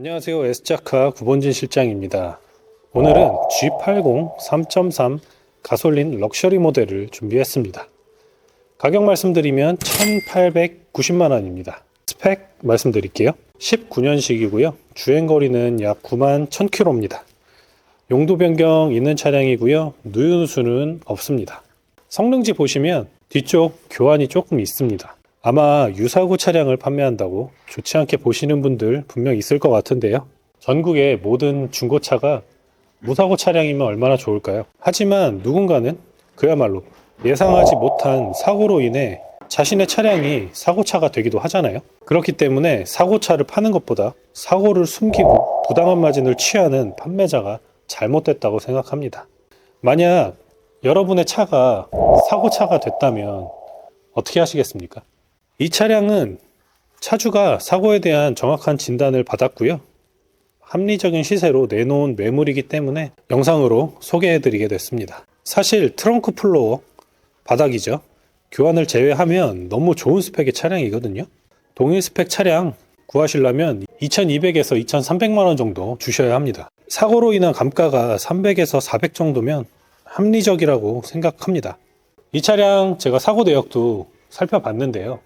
안녕하세요. S자카 구본진 실장입니다. 오늘은 G80 3.3 가솔린 럭셔리 모델을 준비했습니다. 가격 말씀드리면 1,890만 원입니다. 스펙 말씀드릴게요. 19년식이고요. 주행거리는 약 9만 1000km입니다. 용도 변경 있는 차량이고요. 누유수는 없습니다. 성능지 보시면 뒤쪽 교환이 조금 있습니다. 아마 유사고 차량을 판매한다고 좋지 않게 보시는 분들 분명 있을 것 같은데요. 전국의 모든 중고차가 무사고 차량이면 얼마나 좋을까요? 하지만 누군가는 그야말로 예상하지 못한 사고로 인해 자신의 차량이 사고차가 되기도 하잖아요. 그렇기 때문에 사고차를 파는 것보다 사고를 숨기고 부당한 마진을 취하는 판매자가 잘못됐다고 생각합니다. 만약 여러분의 차가 사고차가 됐다면 어떻게 하시겠습니까? 이 차량은 차주가 사고에 대한 정확한 진단을 받았고요. 합리적인 시세로 내놓은 매물이기 때문에 영상으로 소개해드리게 됐습니다. 사실 트렁크 플로어 바닥이죠. 교환을 제외하면 너무 좋은 스펙의 차량이거든요. 동일 스펙 차량 구하시려면 2200에서 2300만 원 정도 주셔야 합니다. 사고로 인한 감가가 300에서 400 정도면 합리적이라고 생각합니다. 이 차량 제가 사고 내역도 살펴봤는데요.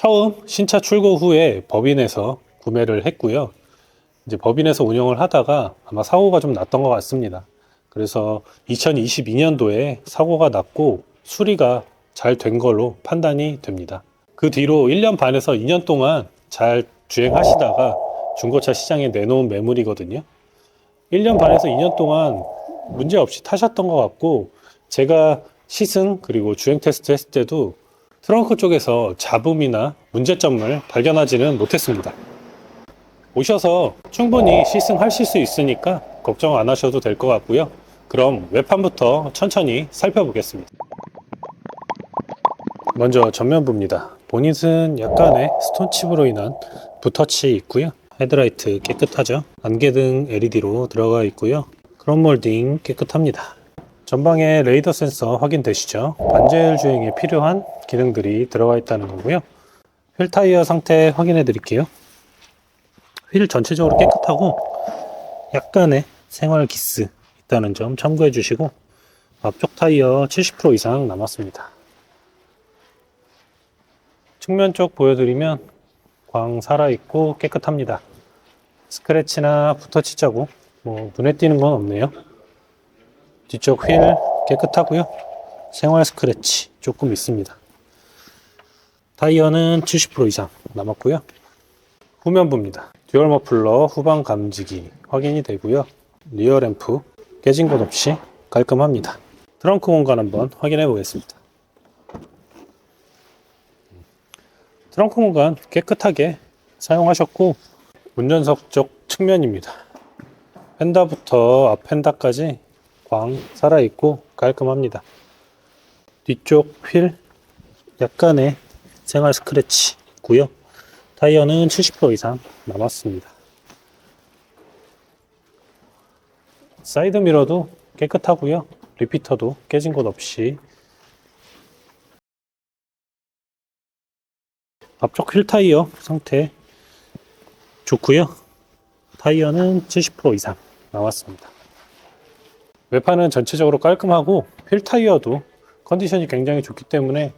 처음 신차 출고 후에 법인에서 구매를 했고요. 이제 법인에서 운영을 하다가 아마 사고가 좀 났던 것 같습니다. 그래서 2022년도에 사고가 났고 수리가 잘 된 걸로 판단이 됩니다. 그 뒤로 1년 반에서 2년 동안 잘 주행하시다가 중고차 시장에 내놓은 매물이거든요. 1년 반에서 2년 동안 문제 없이 타셨던 것 같고 제가 시승 그리고 주행 테스트 했을 때도 트렁크 쪽에서 잡음이나 문제점을 발견하지는 못했습니다. 오셔서 충분히 시승하실 수 있으니까 걱정 안 하셔도 될 것 같고요. 그럼 외판부터 천천히 살펴보겠습니다. 먼저 전면부입니다. 보닛은 약간의 스톤칩으로 인한 붓터치 있고요. 헤드라이트 깨끗하죠. 안개등 LED로 들어가 있고요. 크롬 몰딩 깨끗합니다. 전방에 레이더 센서 확인되시죠? 반제일 주행에 필요한 기능들이 들어가 있다는 거고요. 휠 타이어 상태 확인해 드릴게요. 휠 전체적으로 깨끗하고 약간의 생활 기스 있다는 점 참고해 주시고 앞쪽 타이어 70% 이상 남았습니다. 측면 쪽 보여드리면 광 살아있고 깨끗합니다. 스크래치나 붓터치 자국 뭐 눈에 띄는 건 없네요. 뒤쪽 휠 깨끗하고요. 생활 스크래치 조금 있습니다. 타이어는 70% 이상 남았고요. 후면부입니다. 듀얼 머플러 후방 감지기 확인이 되고요. 리어 램프 깨진 곳 없이 깔끔합니다. 트렁크 공간 한번 확인해 보겠습니다. 트렁크 공간 깨끗하게 사용하셨고 운전석 쪽 측면입니다. 펜다부터 앞 펜다까지 광 살아있고 깔끔합니다. 뒤쪽 휠 약간의 생활 스크래치 있고요. 타이어는 70% 이상 남았습니다. 사이드 미러도 깨끗하고요. 리피터도 깨진 곳 없이 앞쪽 휠 타이어 상태 좋고요. 타이어는 70% 이상 나왔습니다. 외판은 전체적으로 깔끔하고 휠 타이어도 컨디션이 굉장히 좋기 때문에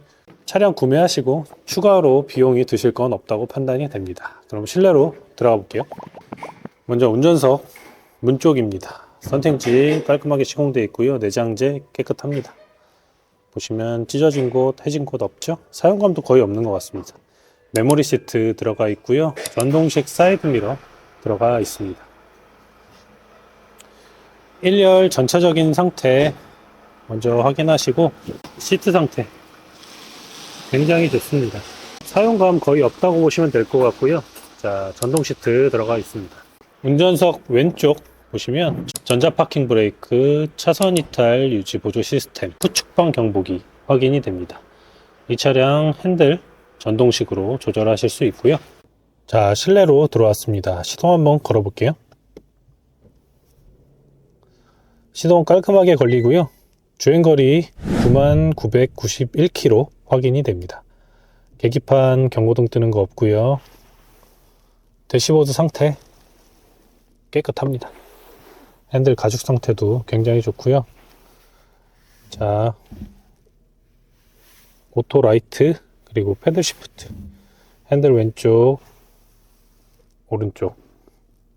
차량 구매하시고 추가로 비용이 드실 건 없다고 판단이 됩니다. 그럼 실내로 들어가 볼게요. 먼저 운전석 문 쪽입니다. 선택지 깔끔하게 시공되어 있고요. 내장재 깨끗합니다. 보시면 찢어진 곳, 해진 곳 없죠? 사용감도 거의 없는 것 같습니다. 메모리 시트 들어가 있고요. 전동식 사이드 미러 들어가 있습니다. 1열 전체적인 상태 먼저 확인하시고 시트 상태 굉장히 좋습니다. 사용감 거의 없다고 보시면 될 것 같고요. 자, 전동 시트 들어가 있습니다. 운전석 왼쪽 보시면 전자 파킹 브레이크, 차선 이탈 유지 보조 시스템, 후측방 경보기 확인이 됩니다. 이 차량 핸들 전동식으로 조절하실 수 있고요. 자, 실내로 들어왔습니다. 시동 한번 걸어볼게요. 시동 깔끔하게 걸리고요. 주행거리 9991km 확인이 됩니다. 계기판 경고등 뜨는 거 없고요. 대시보드 상태 깨끗합니다. 핸들 가죽 상태도 굉장히 좋고요. 자, 오토 라이트 그리고 패들 시프트 핸들 왼쪽 오른쪽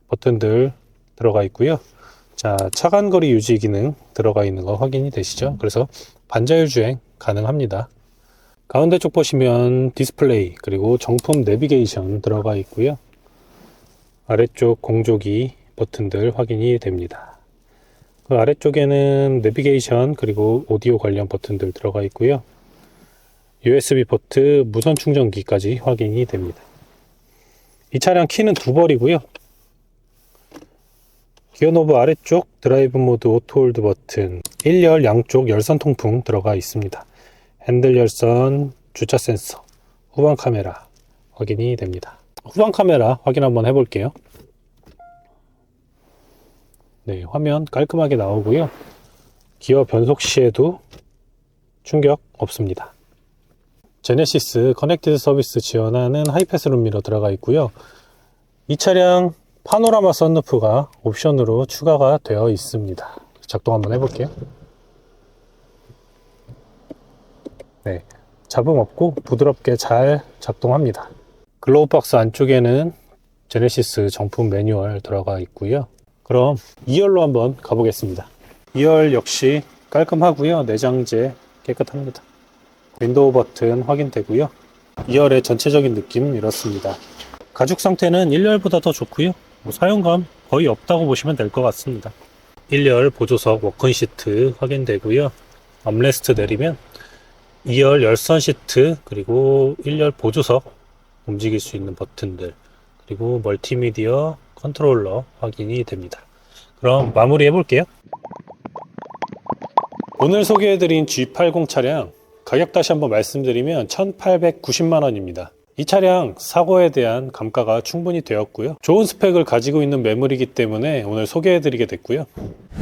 버튼들 들어가 있고요. 자, 차간 거리 유지 기능 들어가 있는 거 확인이 되시죠? 그래서 반자율 주행 가능합니다. 가운데 쪽 보시면 디스플레이 그리고 정품 내비게이션 들어가 있고요. 아래쪽 공조기 버튼들 확인이 됩니다. 그 아래쪽에는 내비게이션 그리고 오디오 관련 버튼들 들어가 있고요. USB 포트 무선 충전기까지 확인이 됩니다. 이 차량 키는 두 벌이고요. 기어 노브 아래쪽 드라이브 모드 오토 홀드 버튼 1열 양쪽 열선 통풍 들어가 있습니다. 핸들 열선, 주차 센서, 후방 카메라 확인이 됩니다. 후방 카메라 확인 한번 해볼게요. 네, 화면 깔끔하게 나오고요. 기어 변속 시에도 충격 없습니다. 제네시스 커넥티드 서비스 지원하는 하이패스 룸미러 들어가 있고요. 이 차량 파노라마 썬루프가 옵션으로 추가가 되어 있습니다. 작동 한번 해볼게요. 네, 잡음 없고 부드럽게 잘 작동합니다. 글로우 박스 안쪽에는 제네시스 정품 매뉴얼 들어가 있고요. 그럼 2열로 한번 가보겠습니다. 2열 역시 깔끔하고요. 내장재 깨끗합니다. 윈도우 버튼 확인되고요. 2열의 전체적인 느낌 이렇습니다. 가죽 상태는 1열보다 더 좋고요. 뭐 사용감 거의 없다고 보시면 될 것 같습니다. 1열 보조석 워큰 시트 확인되고요. 암레스트 내리면 2열 열선 시트 그리고 1열 보조석 움직일 수 있는 버튼들 그리고 멀티미디어 컨트롤러 확인이 됩니다. 그럼 마무리 해볼게요. 오늘 소개해드린 G80 차량 가격 다시 한번 말씀드리면 1890만 원입니다. 이 차량 사고에 대한 감가가 충분히 되었고요. 좋은 스펙을 가지고 있는 매물이기 때문에 오늘 소개해드리게 됐고요.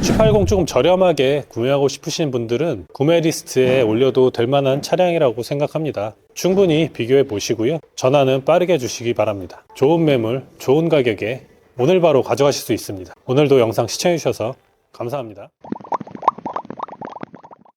G80 조금 저렴하게 구매하고 싶으신 분들은 구매 리스트에 올려도 될 만한 차량이라고 생각합니다. 충분히 비교해 보시고요. 전화는 빠르게 주시기 바랍니다. 좋은 매물, 좋은 가격에 오늘 바로 가져가실 수 있습니다. 오늘도 영상 시청해 주셔서 감사합니다.